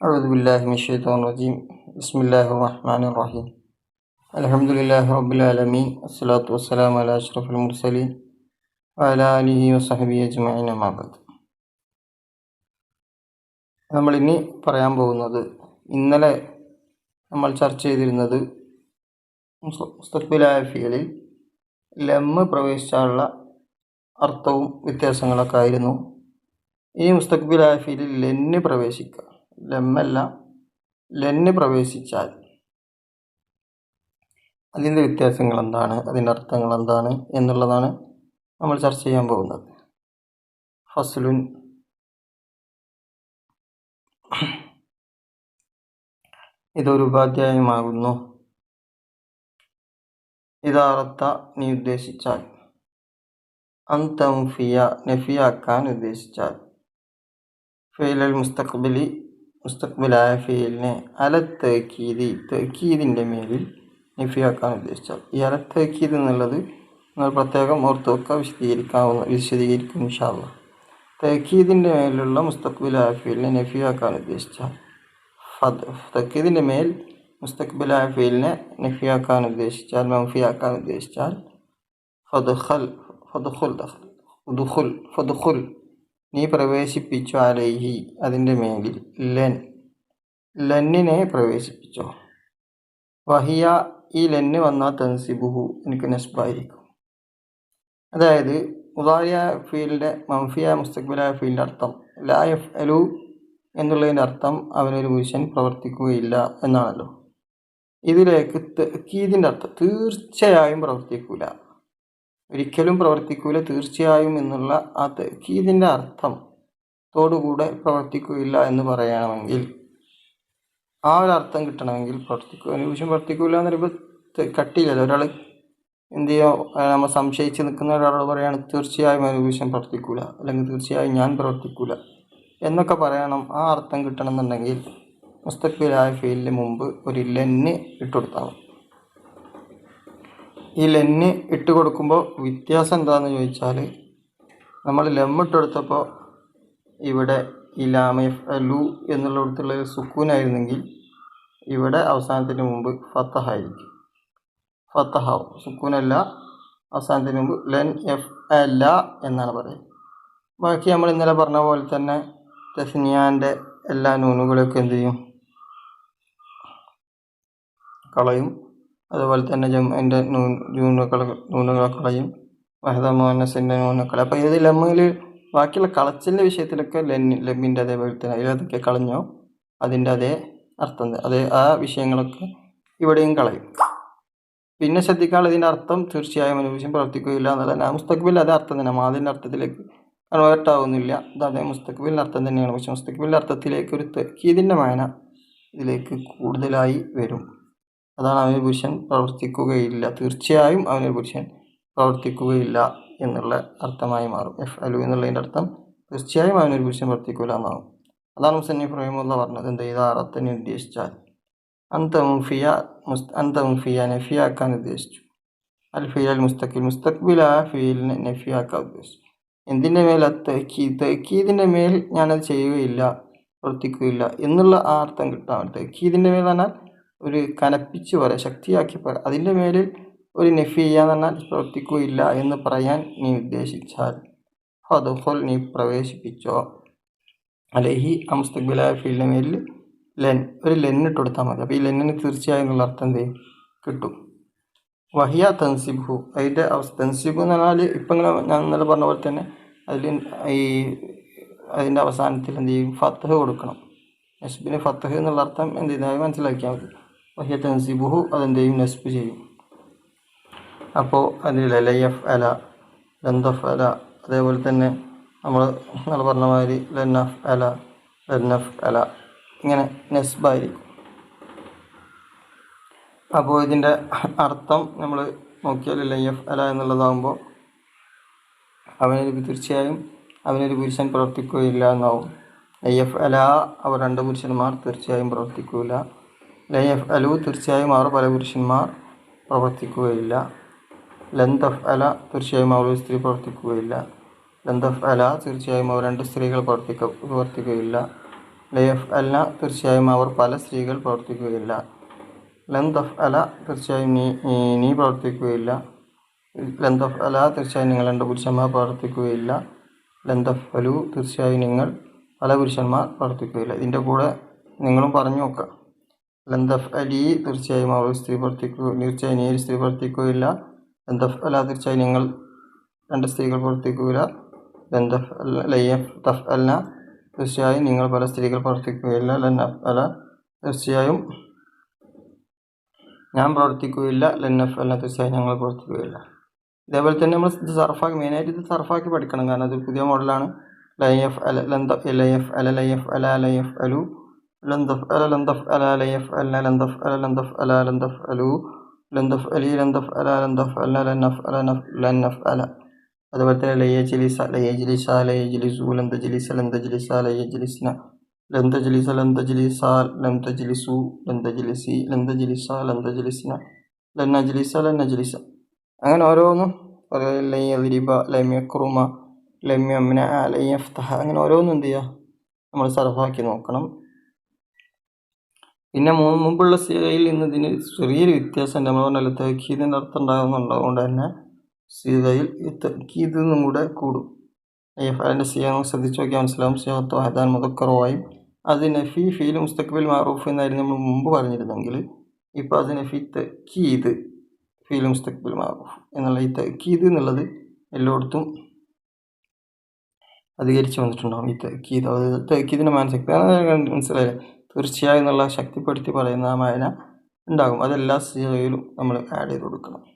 أعوذ بالله من الشيطان الرجيم بسم الله الرحمن الرحيم الحمد لله رب العالمين الصلاة والسلام على أشرف المرسلين وعلى آله وصحبه أجمعين أما بعد നമ്മളിനി പറയാൻ പോകുന്നത് ഇന്നലെ നമ്മൾ ചർച്ച ചെയ്തിരുന്നത് മുസ്തഖ്ബിലായ ഫിയലിൽ ലമ്മ് പ്രവേശിച്ചാലുള്ള അർത്ഥവും വ്യത്യാസങ്ങളൊക്കെ ആയിരുന്നു ഈ മുസ്തഖ്ബിലായ ഫിയലിൽ ലെന്ന് പ്രവേശിക്കുക ലമ്മല്ല ലെന്ന് പ്രവേശിച്ചാൽ അതിന്റെ വ്യത്യാസങ്ങൾ എന്താണ് അതിന്റെ അർത്ഥങ്ങൾ എന്താണ് എന്നുള്ളതാണ് നമ്മൾ ചർച്ച ചെയ്യാൻ പോകുന്നത്. ഫസ്ലുൻ ഇതൊരു ഉപാധ്യായമാകുന്നു. ഇതാർത്ത നീ ഉദ്ദേശിച്ചാൽ. അന്തംഫിയ നഫിയാക്കാൻ ഉദ്ദേശിച്ചാൽ. ഫെയിലൽ മുസ്തഖ്ബിലി മുസ്തഖ്ബിലായ ഫീലിനെ അല തേക്കീതി തേക്കീതിന്റെ മേലിൽ നിഫിയാക്കാൻ ഉദ്ദേശിച്ചാൽ. ഈ അല തേക്കീത് എന്നുള്ളത് നിങ്ങൾ പ്രത്യേകം ഓർത്ത് വെക്കുക വിശദീകരിക്കാവുന്ന വിശദീകരിക്കും ഇൻഷാല്ല തേക്കീതിന്റെ മേലുള്ള മുസ്തഖ്ബിലായ ഫീലിനെ നഫിയാക്കാൻ ഉദ്ദേശിച്ചാൽ. ഫത് തക്കീതിന്റെ മേൽ മുസ്തഖ്ബിലായ ഫീലിനെ നഫിയാക്കാൻ ഉദ്ദേശിച്ചാൽ മൗഫിയാക്കാൻ ഉദ്ദേശിച്ചാൽ ഫദുഖൽ ദഖൽ ഫുദുഖുൽ ഫദുഖുൽ നീ പ്രവേശിപ്പിച്ചു അലൈഹി അതിന്റെ മേലിൽ ലെൻ. ലെന്നിനെ പ്രവേശിപ്പിച്ചോ? വഹിയ ഈ ലെന്ന് വന്നാൽ തൻസിബുഹു എനിക്ക് നസ്ബായിരിക്കും. അതായത് മുതാരിയ ഫീൽഡിന്റെ മംഫിയ മുസ്തഖ്ബിലായ ഫീലിന്റെ അർത്ഥം ലാ എഫ് അലു എന്നുള്ളതിന്റെ അർത്ഥം അവനൊരു പുരുഷൻ പ്രവർത്തിക്കുകയില്ല എന്നാണല്ലോ. ഇതിലേക്ക് കീതിന്റെ അർത്ഥം തീർച്ചയായും പ്രവർത്തിക്കൂല. ഒരിക്കലും പ്രവർത്തിക്കൂല തീർച്ചയായും എന്നുള്ള ആ തെക്കീതിന്റെ അർത്ഥം തോടുകൂടെ പ്രവർത്തിക്കുകയില്ല എന്ന് പറയണമെങ്കിൽ ആ ഒരു അർത്ഥം കിട്ടണമെങ്കിൽ പ്രവർത്തിക്കുക പുരുഷൻ പ്രവർത്തിക്കൂല എന്ന് പറയുമ്പോൾ കട്ടിയില്ലല്ലോ. ഒരാൾ എന്ത് ചെയ്യുക നമ്മൾ സംശയിച്ച് നിൽക്കുന്ന ഒരാളോട് പറയുകയാണ് തീർച്ചയായും പുരുഷൻ പ്രവർത്തിക്കൂല. അല്ലെങ്കിൽ തീർച്ചയായും ഞാൻ പ്രവർത്തിക്കൂല. എന്നൊക്കെ പറയണം. ആ അർത്ഥം കിട്ടണമെന്നുണ്ടെങ്കിൽ മുസ്തഫിലായ ഫീലിന് മുമ്പ് ഒരു ലെന്ന് ഇട്ടുകൊടുത്താവും ഈ ലെന്ന് ഇട്ട് കൊടുക്കുമ്പോൾ വ്യത്യാസം എന്താണെന്ന് ചോദിച്ചാൽ നമ്മൾ ലെമ്മിട്ടെടുത്തപ്പോൾ ഇവിടെ ഈ ലാമി ലു എന്നുള്ള എന്നുള്ളിടത്തുള്ള സുക്കൂനായിരുന്നെങ്കിൽ ഇവിടെ അവസാനത്തിന് മുമ്പ് ഫത്തഹായിരിക്കും. ഫത്തഹാവും. സുക്കൂനല്ല അവസാനത്തിന് മുമ്പ് ലെൻ എഫ് അല്ല എന്നാണ് പറയുന്നത്. ബാക്കി നമ്മൾ ഇന്നലെ പറഞ്ഞ പോലെ തന്നെ തെസ്നിയാന്റെ എല്ലാ നൂനുകളൊക്കെ എന്ത് ചെയ്യും? കളയും. അതുപോലെ തന്നെ ജമ്മിന്റെ നൂൻ നൂനുകൾ നൂനുകളെ കളയും വഹദ മോഹനസിന്റെ നൂനുകൾ അപ്പോൾ ഏത് ലമ്മിൽ ബാക്കിയുള്ള കളച്ചിന്റെ വിഷയത്തിലൊക്കെ ലെന്നി ലമ്മിന്റെ അതേപോലെ തന്നെ ഏതൊക്കെ കളഞ്ഞോ? അതിന്റെ അതേ അർത്ഥം അതേ ആ വിഷയങ്ങളൊക്കെ ഇവിടെയും കളയും. പിന്നെ ശ്രദ്ധിക്കാനുള്ള ഇതിന്റെ അർത്ഥം തീർച്ചയായും അനുഭവിച്ചും പ്രവർത്തിക്കുകയില്ല എന്നല്ല. മുസ്തഖ്ബിൽ അതേ അർത്ഥം തന്നെ. മാതിന്റെ അർത്ഥത്തിലേക്ക് കൺവേർട്ട് ആവുന്നില്ല അതേ മുസ്തഖ്ബിലിന്റെ അർത്ഥം തന്നെയാണ്. പക്ഷേ മുസ്തഖ്ബിലിന്റെ അർത്ഥത്തിലേക്ക് ഒരു തെക്കീതിന്റെ മായന ഇതിലേക്ക് കൂടുതലായി വരും. അതാണ് അവനൊരു പുരുഷൻ പ്രവർത്തിക്കുകയില്ല. തീർച്ചയായും അവനൊരു പുരുഷൻ പ്രവർത്തിക്കുകയില്ല എന്നുള്ള അർത്ഥമായി മാറും. എഫ് അലു എന്നുള്ളതിന്റെ അർത്ഥം തീർച്ചയായും അവനൊരു പുരുഷൻ പ്രവർത്തിക്കില്ല എന്നാണ്. അതാണ് മുസന്നിഫ് റഹിമുള്ള പറഞ്ഞത്. എന്ത് ചെയ്ത? അർത്ഥനെ ഉദ്ദേശിച്ചാൽ അന്ത മുഫിയ മുസ് അന്ത മുഫിയ നഫിയാക്കാൻ ഉദ്ദേശിച്ചു അൽ ഫിയൽ മുസ്തഖിൽ മുസ്തഖ്ബിൽ ആ ഫീലിനെ നഫിയാക്കാൻ ഉദ്ദേശിച്ചു എന്തിന്റെ മേൽ തക്കീദ് തക്കീദിന്റെ മേൽ ഞാനത് ചെയ്യുകയില്ല പ്രവർത്തിക്കുകയില്ല എന്നുള്ള ആ അർത്ഥം കിട്ടാൻ തക്കീദിന്റെ മേൽ പറഞ്ഞാൽ ഒരു കനപ്പിച്ച് പറയാം ശക്തിയാക്കി പറയാം അതിന്റെ മേലിൽ ഒരു നഫി ചെയ്യാന്ന് പറഞ്ഞാൽ പ്രവർത്തിക്കുകയില്ല എന്ന് പറയാൻ നീ ഉദ്ദേശിച്ചാൽ ഫതുഹുൽ നീ പ്രവേശിപ്പിച്ചോ. അലഹി അമുസ്തഖ്ബിലായ ഫീൽഡിന്റെ മേലിൽ ലെൻ ഒരു ലെന്നിട്ട് കൊടുത്താൽ മതി. അപ്പോൾ ഈ ലെന്നിന് തീർച്ചയായും എന്നുള്ള അർത്ഥം എന്ത് കിട്ടും. വഹിയ തൻസിബു. അതിന്റെ അവസ്ഥ തൻസിബു എന്ന് പറഞ്ഞാൽ ഇപ്പം ഇങ്ങനെ ഞാൻ ഇന്നലെ പറഞ്ഞ പോലെ തന്നെ അതിൽ ഈ അതിന്റെ അവസാനത്തിൽ എന്ത് ചെയ്യും? ഫത്തഹ് കൊടുക്കണം. നസ്ബിന് ഫത്തഹ് എന്നുള്ള അർത്ഥം എന്ത് ചെയ്താൽ മനസ്സിലാക്കിയാൽ മതി. വഹിയ തൻസിബുഹു നെസ്പ് ചെയ്യും. അപ്പോൾ അതിൽ ലയഫ് അല ലന്തഫ് അല അതേപോലെ തന്നെ നമ്മൾ നമ്മൾ പറഞ്ഞ മാതിരി ലന്നഫ് അല ലന്നഫ് അല ഇങ്ങനെ നസ്ബായിരിക്കും. അപ്പോൾ ഇതിന്റെ അർത്ഥം നമ്മൾ നോക്കിയാൽ ലയ്യഫ് അല എന്നുള്ളതാകുമ്പോൾ അവനൊരു തീർച്ചയായും അവനൊരു പുരുഷൻ പ്രവർത്തിക്കുകയില്ല എന്നാവും. ലയ്യഫ് അല അവർ രണ്ട് പുരുഷന്മാർ തീർച്ചയായും പ്രവർത്തിക്കുകയില്ല ലയ്യഫ് അലു തീർച്ചയായും അവർ പുരുഷന്മാർ പ്രവർത്തിക്കുകയില്ല. ലന്തഫ് അല തീർച്ചയായും അവർ സ്ത്രീ പ്രവർത്തിക്കുകയില്ല. ലന്തഫ് അല തീർച്ചയായും അവർ രണ്ട് സ്ത്രീകൾ പ്രവർത്തിക്ക പ്രവർത്തിക്കുകയില്ല. ലയഫ് അല്ല തീർച്ചയായും അവർ പല സ്ത്രീകൾ പ്രവർത്തിക്കുകയില്ല. ലന്തഫ് അല തീർച്ചയായും നീ നീ- പ്രവർത്തിക്കുകയില്ല. ലന്തഫ് അല തീർച്ചയായും നിങ്ങൾ രണ്ട് പുരുഷന്മാർ പ്രവർത്തിക്കുകയില്ല. ലന്തഫ് അലു തീർച്ചയായും നിങ്ങൾ പല പുരുഷന്മാർ പ്രവർത്തിക്കുകയില്ല. ഇതിന്റെ കൂടെ നിങ്ങളും പറഞ്ഞു നോക്കുക. ലന്തഫ് അലി തീർച്ചയായും അവൾ സ്ത്രീ പ്രവർത്തിക്കുക തീർച്ചയായും നീ സ്ത്രീ പ്രവർത്തിക്കുകയില്ല ലന്തഫ് അല തീർച്ചയായും നിങ്ങൾ രണ്ട് സ്ത്രീകൾ പ്രവർത്തിക്കുകയില്ല ലന്തഫ് ലൈ ലയ്യഫ് തഫ് അല്ല തീർച്ചയായും നിങ്ങൾ പല സ്ത്രീകൾ പ്രവർത്തിക്കുകയില്ല ലന്നഫ് അല തീർച്ചയായും ഞാൻ പ്രവർത്തിക്കുകയില്ല ലന്നഫ് അല്ല തീർച്ചയായും ഞങ്ങൾ പ്രവർത്തിക്കുകയില്ല ഇതേപോലെ തന്നെ നമ്മൾ ഇത് സർഫാക്കി മെയിനായിട്ട് ഇത് സർഫാക്കി പഠിക്കണം. കാരണം അത് പുതിയ മോഡലാണ് ലൈ എഫ് അല ലന്ത എഫ് അല ലൈ എഫ് അല ലൈ എഫ് അലു ലന്തഫ് അല ലന്തഫ് അല ലയഫ് അല ലന്തഫ് അല ലന്തഫ് അല ലന്തഫ് അലു ലന്തഫ് അലി ലന്തഫ് അല ലന്തഫ് അല ലന്നഫ് അല നഫ് ലന്നഫ് അല അതുപോലെ തന്നെ ലയ ജിലിസ ലയ ജിലിസ ലയ ജിലിസു ലന്ത ജിലിസ ലന്ത ജിലിസ ലയ ജിലിസ്ന ലന്ത ജിലിസ ലന്ത ജിലിസ ലന്ത ജിലിസു ലന്ത ജിലിസി ലന്ത ജിലിസ ലന്ത ജിലിസ്ന ലന്ന ജിലിസ ലന്ന ജിലിസ അങ്ങനെ ഓരോന്നും ലയ്യറിബ ലമ്യക്രുമ ലമ്യമ്ന ലയ്യഫ്തഹ അങ്ങനെ ഓരോന്നും എന്ത് ചെയ്യുക? നമ്മൾ സർഫാക്കി നോക്കണം. പിന്നെ മുമ്പുള്ള സീതയിൽ നിന്ന് ഇതിന് ചെറിയൊരു വ്യത്യാസം ഉണ്ട്. നമ്മൾ പറഞ്ഞല്ലോ തഹീദിന്റെ അർത്ഥം ഉണ്ടാകുന്നുണ്ടാവുകൊണ്ട് തന്നെ സീതയിൽ ഈ തഹക്കീദ് എന്നും കൂടെ കൂടും. അതിന്റെ സിയാങ് ശ്രദ്ധിച്ച് നോക്കിയാൽ മനസ്സിലാവും. സിയാത്തോ ഹദാൻ മുതക്കറുവായും അത് നഫി ഫീൽ മുസ്തഖബിൽ മാറൂഫ് എന്നായിരുന്നു നമ്മൾ മുമ്പ് പറഞ്ഞിരുന്നെങ്കിൽ ഇപ്പോൾ അത് നഫി തഹക്കീദ് ഫീൽ മുസ്തഖബിൽ മാറൂഫ് എന്നുള്ള ഈ തഹക്കീദ് എന്നുള്ളത് എല്ലായിടത്തും അധികരിച്ച് വന്നിട്ടുണ്ടാവും ഈ തഹക്കീദ് അതായത് തഹക്കീദിന്റെ മാനസിക മനസ്സിലായില്ലേ തീർച്ചയായും എന്നുള്ള ശക്തിപ്പെടുത്തി പറയുന്ന ആ ഉണ്ടാകും. അതെല്ലാ സീറയിലും നമ്മൾ ആഡ് ചെയ്ത് കൊടുക്കണം.